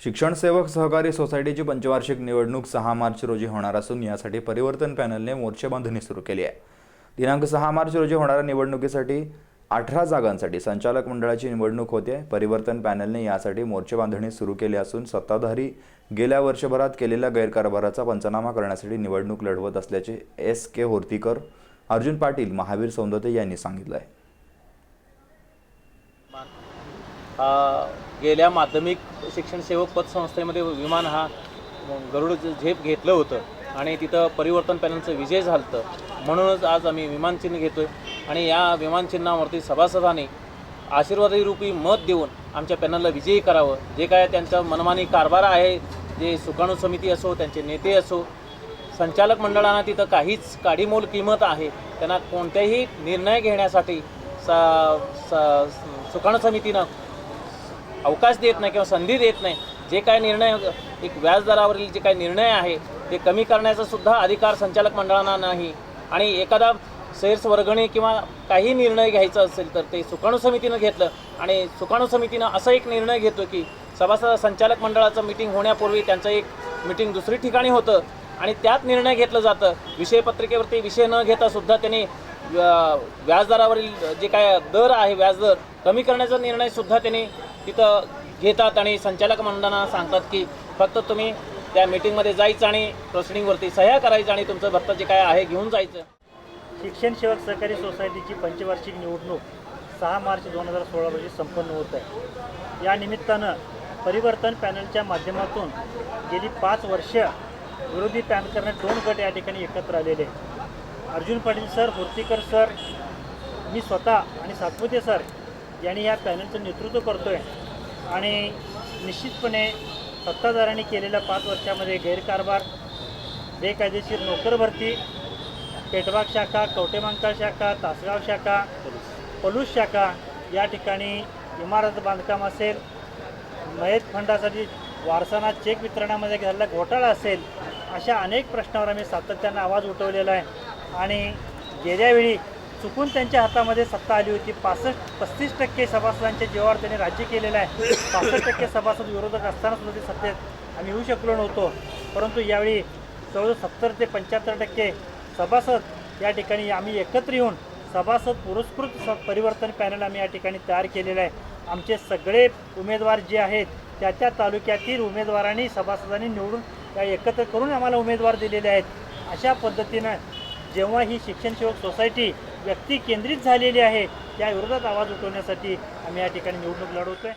शिक्षण सेवक सहकारी सोसायटीची पंचवार्षिक निवडणूक सहा मार्च रोजी होणार असून यासाठी परिवर्तन पॅनलने मोर्चेबांधणी सुरू केली आहे. दिनांक सहा मार्च रोजी होणाऱ्या निवडणुकीसाठी अठरा जागांसाठी संचालक मंडळाची निवडणूक होते. परिवर्तन पॅनलने यासाठी मोर्चेबांधणी सुरू केली असून सत्ताधारी गेल्या वर्षभरात केलेल्या गैरकारभाराचा पंचनामा करण्यासाठी निवडणूक लढवत असल्याचे एस के होर्तीकर अर्जुन पाटील महावीर सौंदते यांनी सांगितलं आहे. गेल्या माध्यमिक शिक्षण सेवक पतसंस्थेमध्ये विमान हा गरुड झेप घेतलं होतं आणि तिथं परिवर्तन पॅनलचं विजय झालं होतं म्हणूनच आज आम्ही विमानचिन्ह घेतो आहे आणि या विमानचिन्हावरती सभासदांनी आशीर्वादी रूपी मत देऊन आमच्या पॅनलला विजयी करावं. जे काय त्यांचा मनमानी कारभार आहे जे सुकाणू समिती असो त्यांचे नेते असो संचालक मंडळांना तिथं काहीच काडीमोल किंमत आहे. त्यांना कोणत्याही निर्णय घेण्यासाठी सा सा सुकाणू समितीनं अवकाश देत नाही किंवा संधी देत नाही. जे काय निर्णय एक व्याजदरावरील जे काही निर्णय आहे ते कमी करण्याचा सुद्धा अधिकार संचालक मंडळांना नाही. आणि एखादा सेर्स वर्गणी किंवा काही निर्णय घ्यायचा असेल तर ते सुकाणू समितीनं घेतलं. आणि सुकाणू समितीनं असा एक निर्णय घेतो की सभासद संचालक मंडळाचं मिटिंग होण्यापूर्वी त्यांचं एक मिटिंग दुसरी ठिकाणी होतं. आणि त्यात निर्णय घेतलं जातं. विषयपत्रिकेवरती विषय न घेता सुद्धा त्यांनी व्याजदरावरील जे काय दर आहे व्याजदर कमी करण्याचा निर्णयसुद्धा त्यांनी तिथं घेतात आणि संचालक मंडळांना सांगतात की फक्त तुम्ही त्या मीटिंगमध्ये जायचं आणि प्रोसिडिंगवरती सह्या करायचं आणि तुमचं भत्ता जे काय आहे घेऊन जायचं. शिक्षण सेवक सहकारी सोसायटीची पंचवार्षिक निवडणूक सहा मार्च दोन हजार सोळा रोजी संपन्न होत आहे. या निमित्तानं परिवर्तन पॅनलच्या माध्यमातून गेली पाच वर्ष विरोधी पॅनकरने दोन गट या ठिकाणी एकत्र आलेले अर्जुन पाटील सर होर्तीकर सर मी स्वतः आणि सातपुते सर यांनी या पॅनलचं नेतृत्व करतो आहे आणि निश्चितपणे सत्ताधाऱ्यांनी केलेल्या पाच वर्षामध्ये गैरकारभार बेकायदेशीर नोकर भरती पेटबाग शाखा कवटेमांकाळ शाखा तासगाव शाखा पलूस शाखा या ठिकाणी इमारत बांधकाम असेल मयत फंडासाठी वारसाना चेक वितरणामध्ये झालेला घोटाळा असेल अशा अनेक प्रश्नावर आम्ही सातत्यानं आवाज उठवलेला आहे. आणि गेल्यावेळी चुकून त्यांच्या हातामध्ये सत्ता आली होती. पासष्ट पस्तीस टक्के सभासदांच्या जीवावर त्यांनी राज्य केलेलं आहे. पासष्ट टक्के सभासद विरोधक असताना सुद्धा ते सत्तेत आम्ही येऊ शकलो नव्हतो. परंतु यावेळी जवळजवळ सत्तर ते पंच्याहत्तर टक्के सभासद या ठिकाणी आम्ही एकत्र येऊन सभासद पुरस्कृत स परिवर्तन पॅनल आम्ही या ठिकाणी तयार केलेलं आहे. आमचे सगळे उमेदवार जे आहेत त्या त्या तालुक्यातील उमेदवारांनी सभासदांनी निवडून त्या एकत्र करून आम्हाला उमेदवार दिलेले आहेत. अशा पद्धतीनं जेव्हा ही शिक्षणसेवक सोसायटी व्यक्ती केंद्रित झालेली आहे त्या विरोधात आवाज उठवण्यासाठी आम्ही या ठिकाणी निवडणूक लढवतो आहे